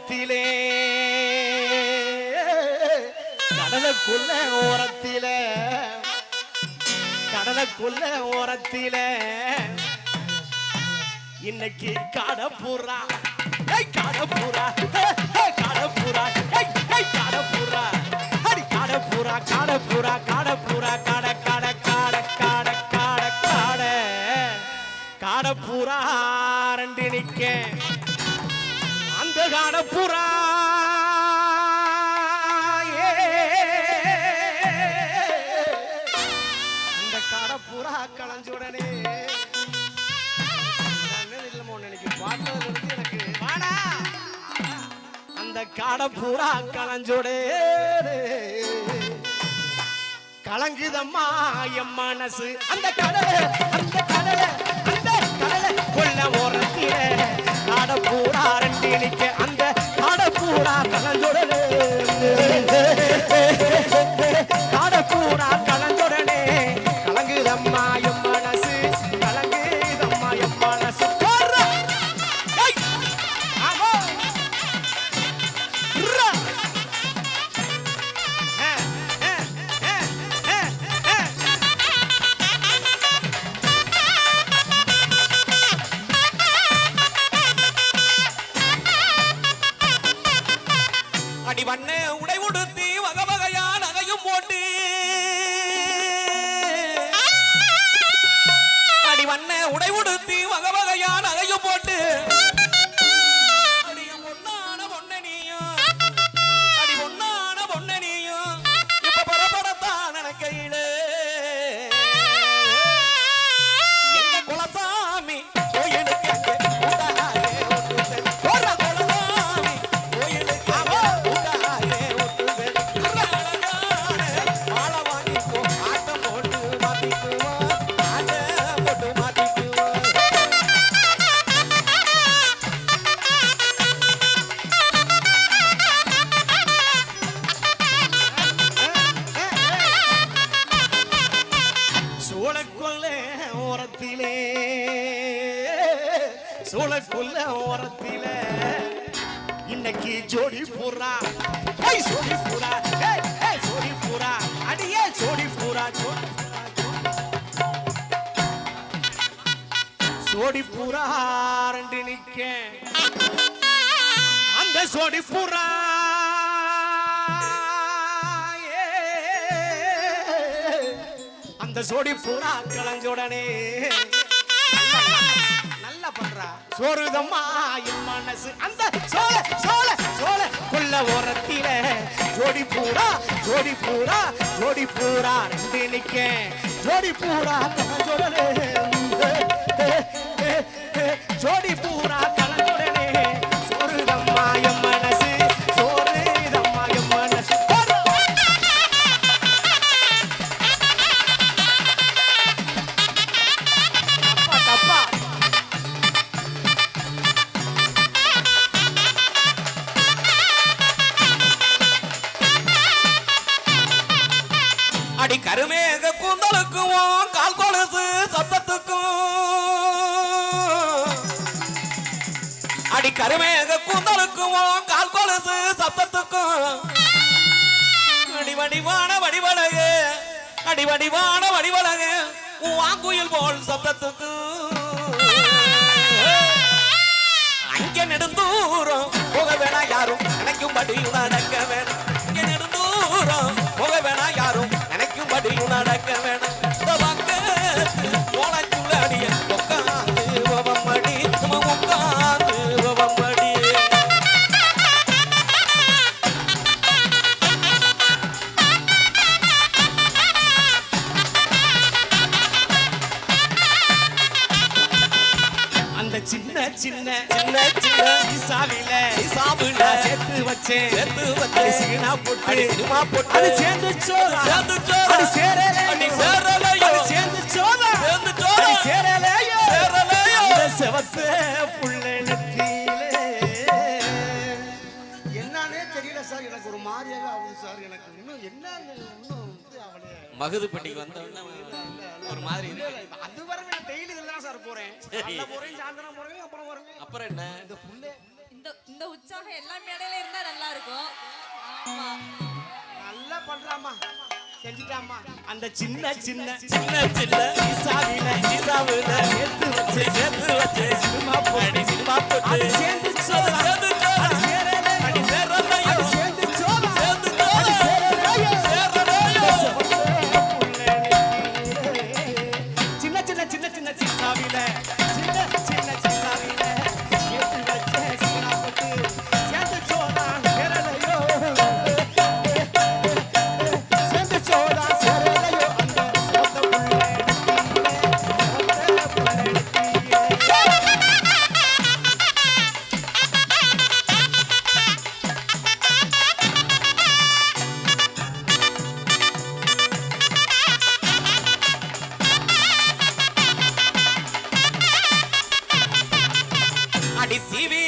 ஓரத்திலே. கடலுக்குள்ள ஓரத்திலே. கடலுக்குள்ள ஓரத்திலே. இன்னைக்கு காடப்புறா ஏய் காடப்புறா ஏய், ஏய், காடப்புறா ஏய், அடி காடப்புறா காடப்புறா காடப்புறா அந்த காடப்புறா களைஞ்சுடனே அந்த காடை பூரா கலஞ்சோடே கலங்குதம்மா என் மனசு. அந்த கடலை அந்த கடலை அந்த கடலை. கொள்ள ஓரத்தில காடை பூரா ரெண்டு நிக்க. அந்த காடை பூரா சொல்ல ஓரத்தில இன்னைக்கு ஜோடி பூரா. ஏய் ஜோடி பூரா. ஏய் ஏய் ஜோடி பூரா. அடியே ஜோடி பூரா ஜோடி பூரா, ஜோடி- பூரா ரெண்டு நிக்க அந்த ஜோடி பூரா. அந்த ஜோடி பூரா கலஞ்சோடனே பண்றா சோறுதம்மா என் மனசு அந்த சோழ சோழ சோழ கொல்ல ஓரத்தில ஜோடி பூரா ஜோடி பூரா ஜோடி பூரா ரெண்டு நிக்க ஜோடி பூரா ஜோடி பூரா அடி கருமேக கூந்தலுக்கும் கால் கொலுசு சத்தத்துக்கும். அடி கருமேக கூந்தலுக்கும் கால் கொலுசு சத்தத்துக்கும். அடிவடிவான வடிவழகு அடிவடிவான வடிவழகு வாங்குயில் போல் சத்தத்துக்கும். அங்கே நெடுந்தூரம் போக வேணா யாரும் நினைக்கும்படி நடக்க வேணாம். இங்க நெடுந்தூரம் ஓவமடி அந்த சின்ன சின்ன சின்ன சின்ன சாவில வச்சேன் சேர்த்து சீனா போட்டு அடி சினிமா போட்டு அது சேர்ந்து சோறா சேர்ந்து சோறா. அது சேரலையோ. அடி சேரலையோ. அது சேர்ந்து சோறா சேர்ந்து சோறா. அது சேரலையோ. சேரலையோ. அந்த செவத்த புள்ள நெத்தியிலே என்னன்னே தெரியல சார் எனக்கு ஒரு மாதிரியாக ஆகுது சார் எனக்கு இன்னும் என்னன்னு இன்னும் வந்து அவளே வந்த ஒரு மாதிரி இருக்கு. அது வரை டெய்லி இதுல தான் சார் போறேன் போறேன் சாயந்தரம் போறேன் அப்புறம் வரேன் அப்புறம் என்ன இந்த புள்ளே இந்த உற்சாகம் எல்லா மேடையில இருந்தா நல்லா இருக்கும் ஆமா. நல்லா பண்றாமா செஞ்சுட்டாமா அந்த சின்ன சின்ன சின்ன சின்ன இசாவில இசாவில எடுத்து வச்சு எடுத்து வச்சு சினிமா போடி சினிமா போட்டு. சேர்ந்து It's see.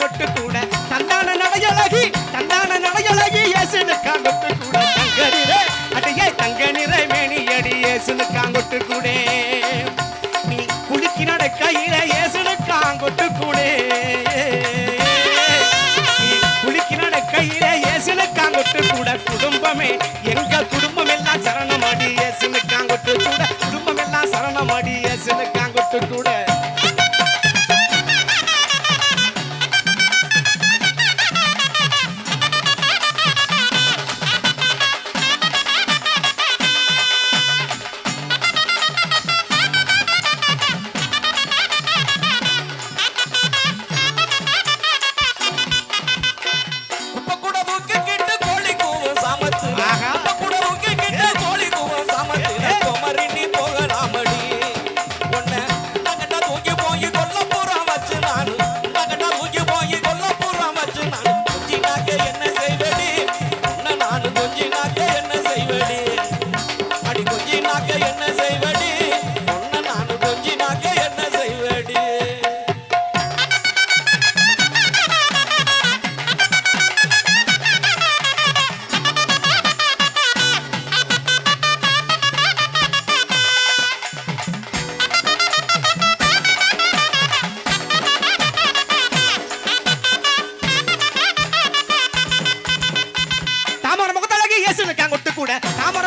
கொட்டு கூட தந்தான நடையழகி தந்தான நடையழகி இயேசுனுக்காங்கொட்டு கூட தங்க நிறை அடியே தங்க நிறை மேனி அடி இயேசுனுக்காங்க கூட. தாமர